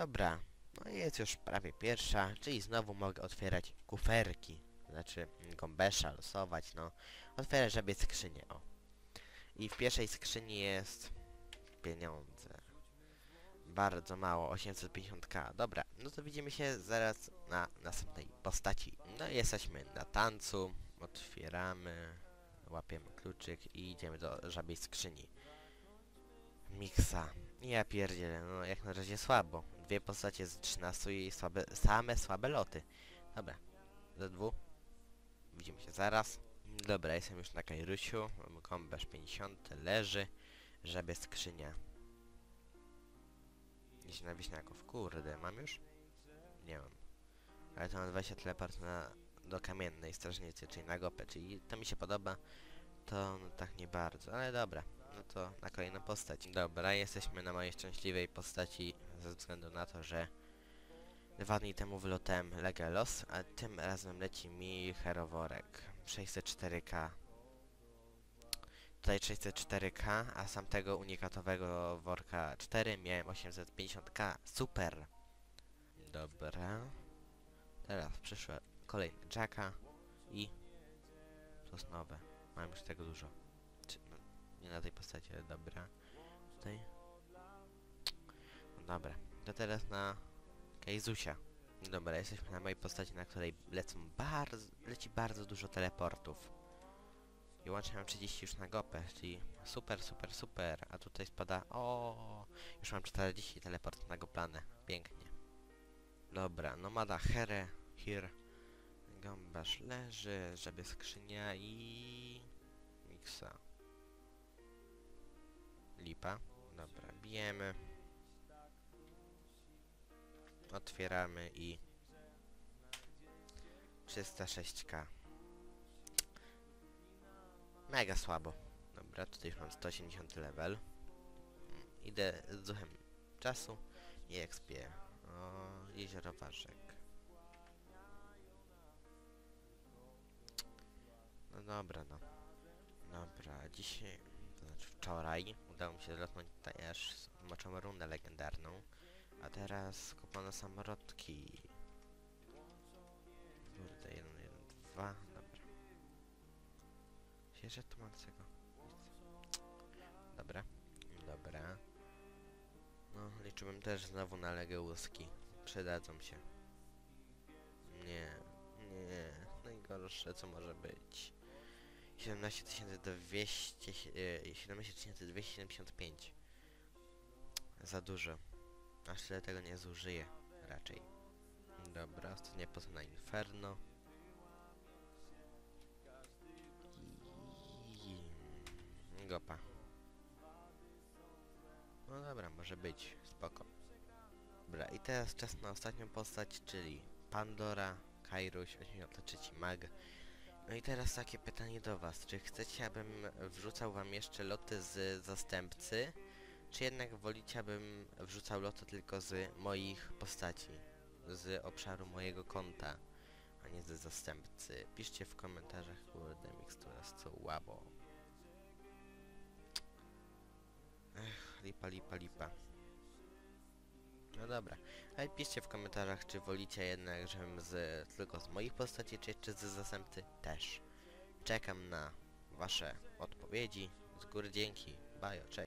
Dobra, no jest już prawie pierwsza, czyli znowu mogę otwierać kuferki. Znaczy, gąbesza, losować, no. Otwierać sobie skrzynię, o. I w pierwszej skrzyni jest pieniądze. Bardzo mało, 850k. Dobra, no to widzimy się zaraz na następnej postaci. No i jesteśmy na tancu, otwieramy, łapiemy kluczyk i idziemy do żabiej skrzyni. Miksa. Ja pierdzielę, no jak na razie słabo. Dwie postacie z 13 i słabe, same słabe loty. Dobra, do dwóch. Widzimy się zaraz. Dobra, jestem już na Kairusiu. Gąbesz 50, leży. Żabie skrzynia. Gdzieś na wiśniaków. Kurde, mam już? Nie mam. Ale to mam 20 teleport na, do kamiennej strażnicy, czyli na gopę, czyli to mi się podoba. To no, tak nie bardzo, ale dobra. No to na kolejną postać. Dobra, jesteśmy na mojej szczęśliwej postaci ze względu na to, że dwa dni temu wylotałem Legelos, a tym razem leci mi Heroworek. 604k. Tutaj 604k, a sam tego unikatowego worka 4 miałem 850k. Super! Dobra. Teraz przyszła kolejny Jacka i sosnowe. Mam już tego dużo. Nie na tej postaci, ale dobra. Tutaj. No dobra. To teraz na Keizusia. Dobra, jesteśmy na mojej postaci, na której lecą bardzo, leci bardzo dużo teleportów. I łącznie mam 30 już na gopę, czyli super, super, super. A tutaj spada... O, Już mam 40 teleportów na goplanę. Pięknie. Dobra, nomada Here, Here. Gąbarz leży, żabie skrzynia i... Miksa. Lipa. Dobra, bijemy. Otwieramy i... 306k. Mega słabo. Dobra, tutaj już mam 180 level. Idę z duchem czasu i ekspię. O, jezioro Ważek. No dobra, no. Dobra, dzisiaj, to znaczy wczoraj, udało mi się tutaj aż moczą rundę legendarną. A teraz kupiono samorodki. Kurde, jeden, jeden, dwa, dobra. Się, że tu mam tego. Dobra, dobra. No, liczyłbym też znowu na legeuski. Przydadzą się. Nie, nie, najgorsze co może być. 17200, e, 17275. Za dużo. Aż tyle tego nie zużyję, raczej. Dobra, ostatnia poza na Inferno. I... Gopa. No dobra, może być, spoko. Dobra, i teraz czas na ostatnią postać, czyli Pandora, Kairuś, 83 Mag. No i teraz takie pytanie do was, czy chcecie, abym wrzucał wam jeszcze loty z zastępcy, czy jednak wolicie, abym wrzucał loty tylko z moich postaci, z obszaru mojego konta, a nie ze zastępcy? Piszcie w komentarzach, kurde, mikstura co łabo. Ech, lipa, lipa, lipa. No dobra, ale piszcie w komentarzach, czy wolicie jednak, żebym z, tylko z moich postaci, czy jeszcze z zastępcy też. Czekam na wasze odpowiedzi. Z góry dzięki. Bajo, cześć.